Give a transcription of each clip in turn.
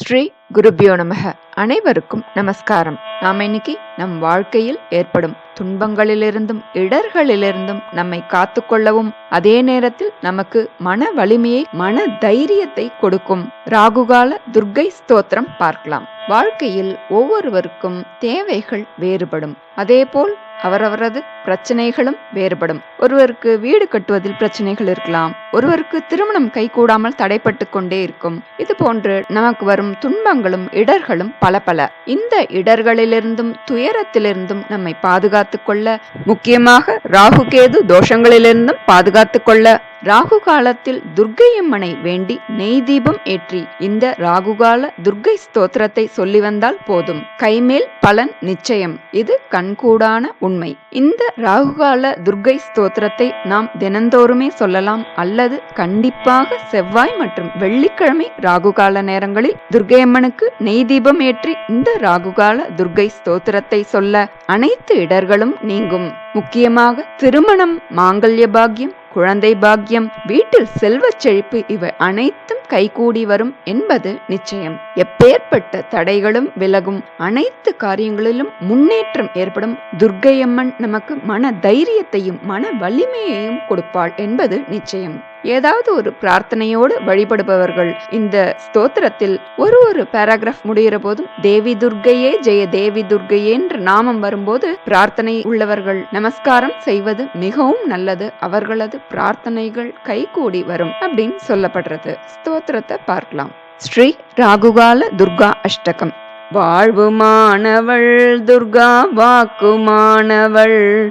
ஸ்ரீ குருபியோ நமக. அனைவருக்கும் நமஸ்காரம். நாம் இன்னைக்கு நம் வாழ்க்கையில் ஏற்படும் துன்பங்களிலிருந்தும் இடர்களிலிருந்தும் நம்மை காத்துக்கொள்ளவும் அதே நேரத்தில் நமக்கு மன வலிமையை மன தைரியத்தை கொடுக்கும் ராகுகால துர்க்கை ஸ்தோத்திரம் பார்க்கலாம். வாழ்க்கையில் ஒவ்வொருவருக்கும் தேவைகள் வேறுபடும். அதேபோல் அவரவரது பிரச்சனைகளும் வேறுபடும். ஒருவருக்கு வீடு கட்டுவதில் பிரச்சனைகள் இருக்கலாம். ஒருவருக்கு திருமணம் கைகூடாமல் தடைப்பட்டு கொண்டே இருக்கும். இது போன்று நமக்கு வரும் துன்பங்களும் இடர்களும் பல பல. இந்த இடர்களிலிருந்தும் துயரத்திலிருந்தும் நம்மை பாதுகாத்துக் கொள்ள முக்கியமாக ராகுகேது தோஷங்களிலிருந்தும் பாதுகாத்துக் கொள்ள ராகு காலத்தில் துர்க்கையம்மனை வேண்டி நெய் தீபம் ஏற்றி இந்த ராகுகால துர்க்கை ஸ்தோத்திரத்தை சொல்லி வந்தால் போதும். கைமேல் பலன் நிச்சயம். இது கண்கூடான உண்மை. இந்த ராகுகால துர்க்கை ஸ்தோத்திரத்தை நாம் தினந்தோறுமே சொல்லலாம் அல்லது கண்டிப்பாக செவ்வாய் மற்றும் வெள்ளிக்கிழமை ராகுகால நேரங்களில் துர்க்கையம்மனுக்கு நெய் தீபம் ஏற்றி இந்த ராகுகால துர்க்கை ஸ்தோத்திரத்தை சொல்ல அனைத்து இடர்களும் நீங்கும். முக்கியமாக திருமணம் மாங்கல்ய பாக்கியம் குழந்தை பாக்கியம் வீட்டில் செல்வச் செழிப்பு இவை அனைத்தும் கைகூடி வரும் என்பது நிச்சயம். எப்பேற்பட்ட தடைகளும் விலகும். அனைத்து காரியங்களிலும் முன்னேற்றம் ஏற்படும். துர்க்கையம்மன் நமக்கு மன தைரியத்தையும் மன வலிமையையும் கொடுப்பாள் என்பது நிச்சயம். ஏதாவது ஒரு பிரார்த்தனையோடு வழிபடுபவர்கள் இந்த ஸ்தோத்திரத்தில் ஒரு ஒரு பேராகிராஃப் முடிகிற போதும் தேவி துர்க்கையே ஜெய தேவி துர்க்கையே என்ற நாமம் வரும்போது பிரார்த்தனை உள்ளவர்கள் நமஸ்காரம் செய்வது மிகவும் நல்லது. அவர்களது பிரார்த்தனைகள் கைகூடி வரும் அப்படின்னு சொல்லப்படுறது. ஸ்தோத்திரத்தை பார்க்கலாம். ஸ்ரீ ராகுகால துர்கா அஷ்டகம். வாழ்வுமானவள் துர்கா வாக்குமானவள்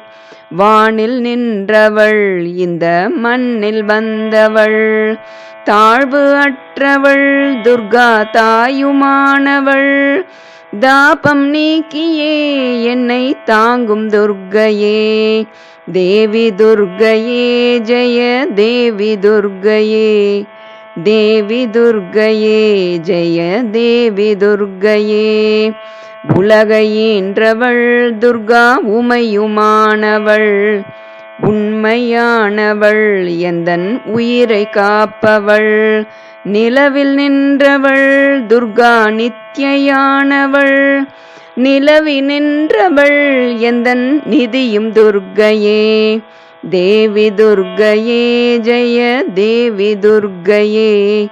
வானில் நின்றவள் இந்த மண்ணில் வந்தவள். தாழ்வு அற்றவள் துர்கா தாயுமானவள். தாபம் நீக்கியே என்னை தாங்கும் துர்க்கையே தேவி துர்க்கையே ஜெய தேவி துர்க்கையே தேவி துர்க்கையே ஜெய தேவி துர்க்கையே உலகையேன்றவள் துர்கா உமையுமானவள். உண்மையானவள் எந்தன் உயிரை காப்பவள். நிலவில் நின்றவள் துர்கா நித்தியானவள் நிலவி நின்றவள் எந்தன் நிதியும் துர்க்கையே தேவி துர்க்கையே ஜெய தேவி துர்க்கையே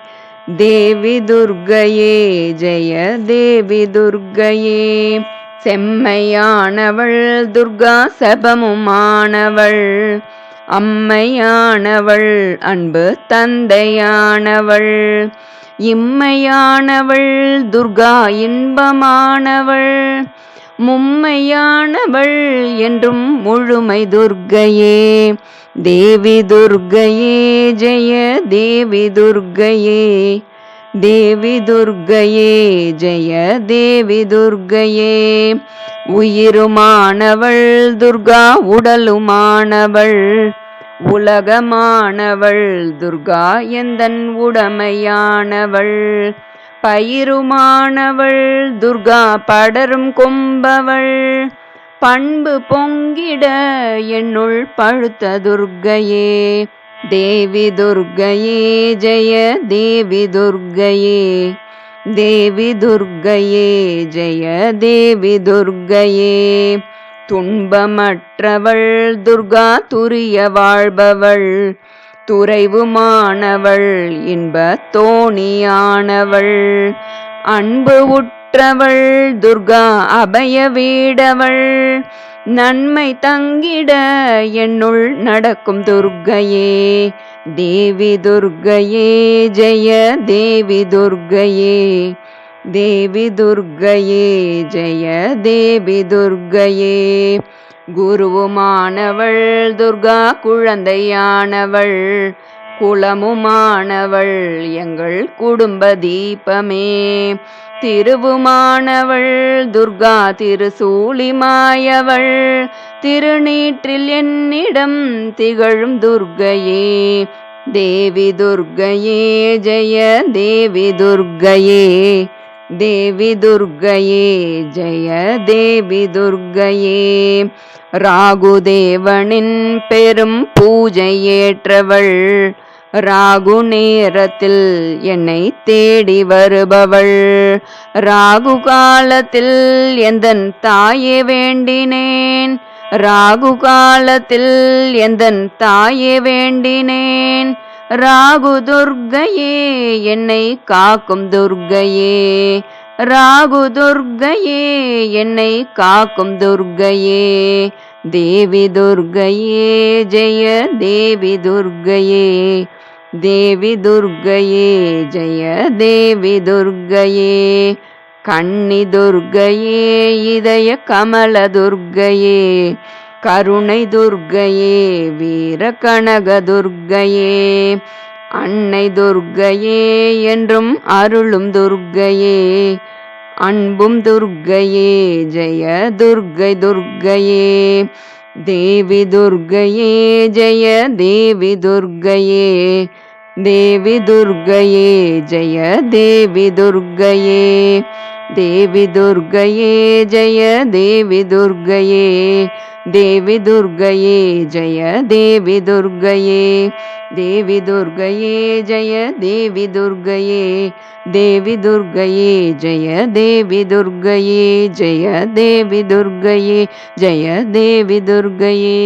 தேவி துர்க்கையே ஜெய தேவி துர்க்கையே செம்மையானவள் துர்கா சபமுமானவள். அம்மையானவள் அன்பு தந்தையானவள். இம்மையானவள் துர்கா இன்பமானவள். மும்மையானவள் என்றும் முழுமை துர்க்கையே தேவி துர்க்கையே ஜெய தேவி துர்க்கையே தேவி துர்க்கையே ஜெய தேவி துர்க்கையே உயிருமானவள் துர்கா உடலுமானவள். உலகமானவள் துர்கா எந்தன் உடமையானவள். பயிருமானவள் துர்கா படரும் கொம்பவள். பண்பு பொங்கிட என்னுள் பழுத்த துர்க்கையே தேவி துர்க்கையே ஜெய தேவி துர்க்கையே தேவி துர்க்கையே ஜெய தேவி துர்க்கையே துன்பமற்றவள் துர்கா துரிய வாழ்பவள். துறைவுமானவள் இன்ப தோணியானவள். அன்பு உற்றவள் துர்கா அபய வீடவள். நன்மை தங்கிட என்னுள் நடக்கும் துர்க்கையே தேவி துர்க்கையே ஜெய தேவி துர்க்கையே தேவி துர்க்கையே ஜெய தேவி துர்க்கையே குருவுமானவள் துர்கா குழந்தையானவள் குலமுமானவள் எங்கள் குடும்ப தீபமே. திருவுமானவள் துர்கா திருசூலிமாயவள் திருநீற்றில் என்னிடம் திகழும் துர்கையே. தேவி துர்கையே ஜெய தேவி துர்கையே. தேவி துர்க்கையே ஜெய தேவி துர்க்கையே ராகுதேவனின் பெரும் பூஜை ஏற்றவள் ராகு நேரத்தில் என்னை தேடி வருபவள். ராகு காலத்தில் எந்தன் தாயே வேண்டினேன்? ராகு காலத்தில் எந்தன் தாயே வேண்டினேன்? ராகு துர்கையே என்னை காக்கும் துர்கையே. ராகு துர்கையே என்னை காக்கும் துர்கையே. தேவி துர்கையே ஜெய தேவி துர்கையே. தேவி துர்கையே ஜெய தேவி துர்கையே. கன்னி துர்கையே இதய கமல துர்கையே. கருணை துர்கையே வீர கனக துர்கையே. அன்னை துர்கையே என்றும் அருளும் துர்கையே. அன்பும் துர்கையே ஜெய துர்கை துர்கையே. தேவி துர்கையே ஜெய தேவி துர்கையே. தேவி துர்கையே ஜெய தேவி துர்கையே. தேவி துர்கையே ஜெய தேவி துர்கையே. தேவி துர்க்கையே ஜெய தேவி துர்க்கையே தேவி துர்க்கையே ஜெய தேவி துர்க்கையே தேவி துர்க்கையே ஜெய தேவி துர்க்கையே ஜெய தேவி துர்க்கையே ஜெய தேவி துர்க்கையே